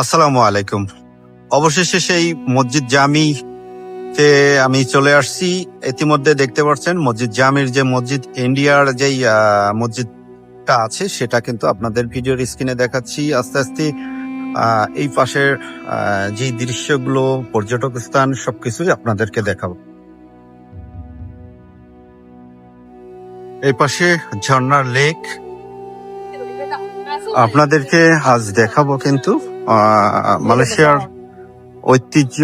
আসসালামু আলাইকুম। অবশেষে সেই মসজিদ জামি আমি চলে আসছি। ইতিমধ্যে দেখতে পাচ্ছেন মসজিদ জামির যে মসজিদ, ইন্ডিয়ার যেই মসজিদটা আছে, সেটা কিন্তু আপনাদের ভিডিওর স্ক্রিনে দেখাচ্ছি। আস্তে আস্তে এই পাশের যেই দৃশ্যগুলো, পর্যটক স্থান, সবকিছুই আপনাদেরকে দেখাবো। এই পাশে ঝর্ণার লেক। আপনাদেরকে আজ দেখাবো কিন্তু। মালয়েশিয়ার ঐতিহ্য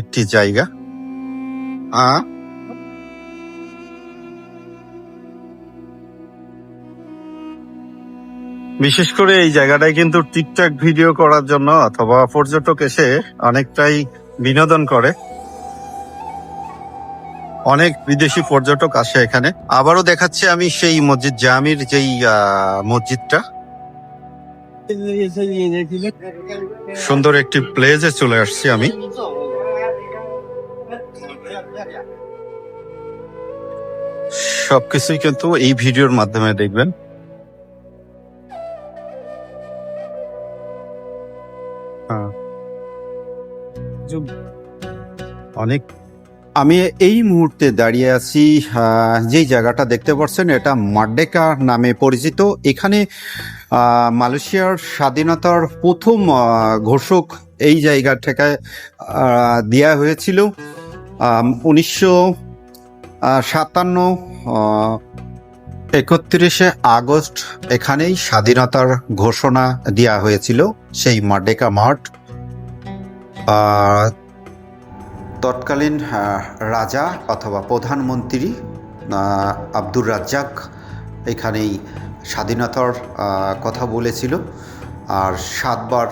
একটি জায়গা। বিশেষ করে এই জায়গাটায় কিন্তু টিকটক ভিডিও করার জন্য অথবা পর্যটক এসে অনেকটাই বিনোদন করে। অনেক বিদেশি পর্যটক আসে এখানে। আবারও দেখাচ্ছে আমি সেই মসজিদ জামির যেই মসজিদটা। সুন্দর একটি প্লেজে চলে আসছি আমি। সবকিছুই কিন্তু এই ভিডিওর মাধ্যমে দেখবেন। হ্যাঁ। অনেক। আমি এই মুহূর্তে দাঁড়িয়ে আছি যেই জায়গাটা দেখতে পাচ্ছেন, এটা মাড্ডেকা নামে পরিচিত। এখানে মালয়েশিয়ার স্বাধীনতার প্রথম ঘোষক এই জায়গা থেকে দেয়া হয়েছিল উনিশশো সাতান্ন একত্রিশে আগস্ট এখানেই স্বাধীনতার ঘোষণা দেওয়া হয়েছিল, সেই মাডেকা মাঠ। তৎকালীন রাজা অথবা প্রধানমন্ত্রী আব্দুর রাজ্জাক এখানেই স্বাধীনতার কথা বলেছিল। আর সাতবার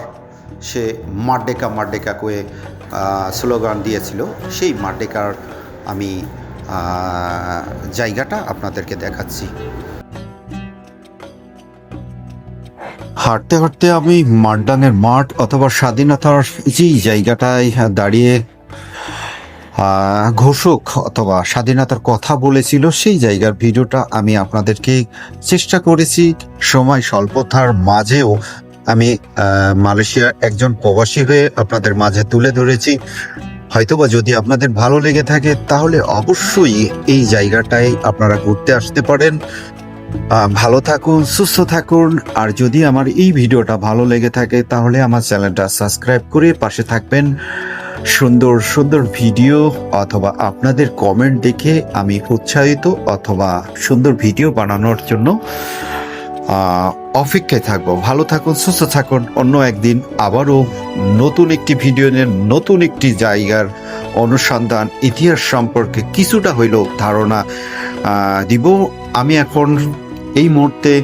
সে মাড্ডেকা মাড্ডেকা করে স্লোগান দিয়েছিল। সেই মাড্ডেকার আমি জায়গাটা আপনাদেরকে দেখাচ্ছি। হাঁটতে হাঁটতে আমি মাড্ডানের মাঠ অথবা স্বাধীনতার যেই জায়গাটায় দাঁড়িয়ে ঘোষক অথবা স্বাধীনতার কথা বলেছিল, সেই জায়গার ভিডিওটা আমি আপনাদেরকে চেষ্টা করেছি সময় স্বল্পতার মাঝেও। আমি মালয়েশিয়ার একজন প্রবাসী হয়ে আপনাদের মাঝে তুলে ধরেছি। হয়তোবা যদি আপনাদের ভালো লেগে থাকে, তাহলে অবশ্যই এই জায়গাটায় আপনারা ঘুরতে আসতে পারেন। ভালো থাকুন, সুস্থ থাকুন। আর যদি আমার এই ভিডিওটা ভালো লেগে থাকে, তাহলে আমার চ্যানেলটা সাবস্ক্রাইব করে পাশে থাকবেন। সুন্দর সুন্দর ভিডিও অথবা আপনাদের কমেন্ট দেখে আমি উৎসাহিত অথবা সুন্দর ভিডিও বানানোর জন্য অপেক্ষায় থাকব। ভালো থাকুন, সুস্থ থাকুন। অন্য একদিন আবারও নতুন একটি ভিডিও নিয়ে নতুন একটি জায়গার অনুসন্ধান, ইতিহাস সম্পর্কে কিছুটা হইলেও ধারণা দিব। আমি এখন এই মুহূর্তে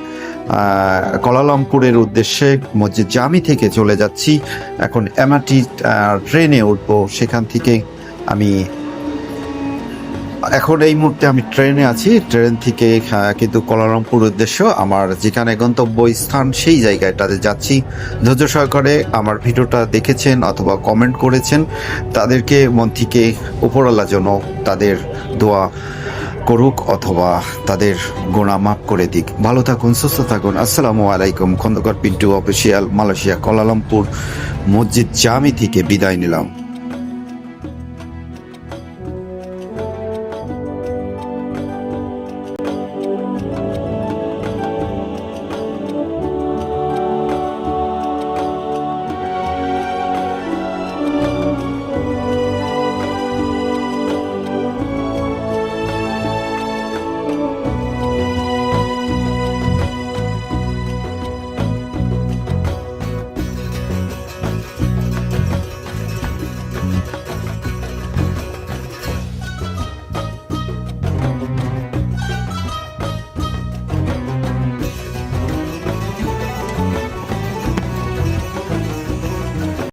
কলালামপুরের উদ্দেশ্যে মসজিদ জামি থেকে চলে যাচ্ছি। এখন এমআরটি ট্রেনে উঠবো। সেখান থেকে আমি, এখন এই মুহূর্তে আমি ট্রেনে আছি। ট্রেন থেকে কিন্তু কলারামপুর উদ্দেশ্য আমার যেখানে গন্তব্য স্থান সেই জায়গাটাতে যাচ্ছি। ধৈর্য সহকারে আমার ভিডিওটা দেখেছেন অথবা কমেন্ট করেছেন। তাদেরকে মন থেকে উপরওয়ালা যেন তাদের দোয়া করুক অথবা তাদের গোনা মাফ করে দিক। ভালো থাকুন, সুস্থ থাকুন। আসসালামু আলাইকুম, Khandakar Pintu, official, Malaysia, Kuala Lumpur মসজিদ জামি থেকে বিদায় নিলাম।